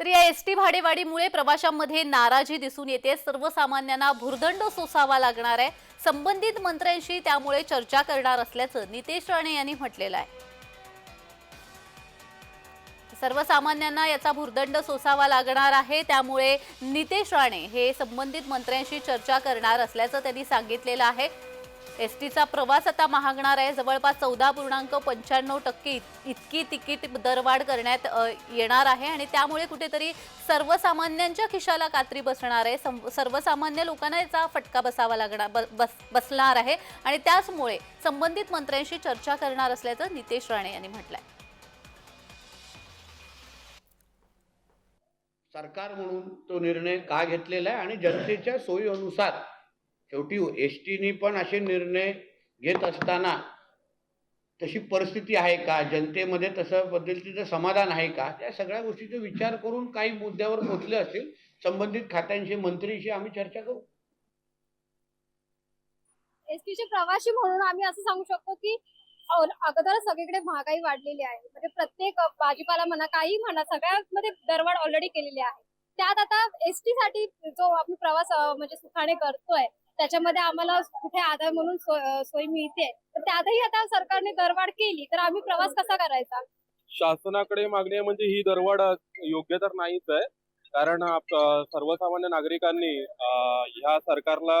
तर या S T भाडेवाढीमुळे प्रवाशांमध्ये नाराजी दिसून येते. सर्वसामान्यांना भुर्दंड सोसावा लागणार आहे. संबंधित मंत्र्यांशी त्यामुळे चर्चा करणार असल्याचं नितेश राणे यांनी म्हटलेलं आहे. सर्वसामान्यांना याचा भुर्दंड सोसावा लागणार आहे. त्यामुळे नितेश राणे हे संबंधित मंत्र्यांशी चर्चा करणार असल्याचं त्यांनी सांगितलेलं आहे. एस टीचा प्रवास आता महागणार आहे. जवळपास चौदा पूर्णांक पंच्याण्णव टक्के इतकी तिकीट दरवाढ करण्यात येणार आहे आणि त्यामुळे कुठेतरी सर्वसामान्यांच्या खिशाला कात्री बसणार आहे. सर्वसामान्य लोकांना याचा फटका बसावा लागणार बस बसणार आहे आणि त्याचमुळे संबंधित मंत्र्यांशी चर्चा करणार असल्याचं नितेश राणे यांनी म्हटलंय. सरकार म्हणून तो निर्णय का घेतलेला आहे आणि जनतेच्या सोयीनुसार शेवटी एस टीनी पण असे निर्णय घेत असताना तशी परिस्थिती आहे का? जनतेमध्ये तसं पद्धतीचं समाधान आहे का? त्या सगळ्या गोष्टीचा विचार करून काही मुद्द्यावर पोचले असतील संबंधित खात्यांशी मंत्रीशी आम्ही चर्चा करू. एसटीचे प्रवासी म्हणून आम्ही असं सांगू शकतो की अगोदर सगळीकडे महागाई वाढलेली आहे. म्हणजे प्रत्येक भाजीपाला म्हणा काही म्हणा सगळ्यामध्ये दरवाढ ऑलरेडी केलेली आहे. त्यात आता एसटी साठी जो आपण प्रवास म्हणजे सुखाने करतोय त्याच्यामध्ये आम्हाला कुठे आधार म्हणून सोय मिळते. तर त्यातही आता सरकारने दरवाढ केली तर आम्ही प्रवास कसा करायचा? शासनाकडे मागणी म्हणजे ही दरवाढ योग्य तर नाहीच आहे. कारण सर्वसामान्य नागरिकांनी ह्या सरकारला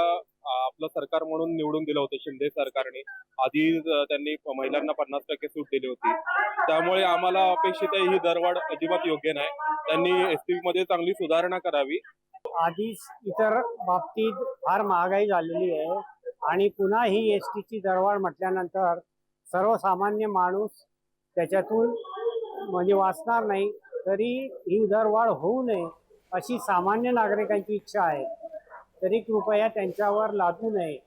आपलं सरकार म्हणून निवडून दिलं होतं शिंदे सरकारने. आधी त्यांनी महिलांना पन्नास टक्के सूट दिली होती. त्यामुळे आम्हाला अपेक्षित आहे ही दरवाढ अजिबात योग्य नाही. त्यांनी एसटी मध्ये चांगली सुधारणा करावी. आधीच इतर बाबतीत फार महागाई झालेली आहे. आणि पुन्हा ही एस टीची दरवाढ म्हटल्यानंतर सर्वसामान्य माणूस त्याच्यातून म्हणजे वाचणार नाही तरी ही दरवाढ होऊ नये अशी सामान्य नागरिकांची इच्छा आहे. तरी कृपया त्यांच्यावर लादू नये.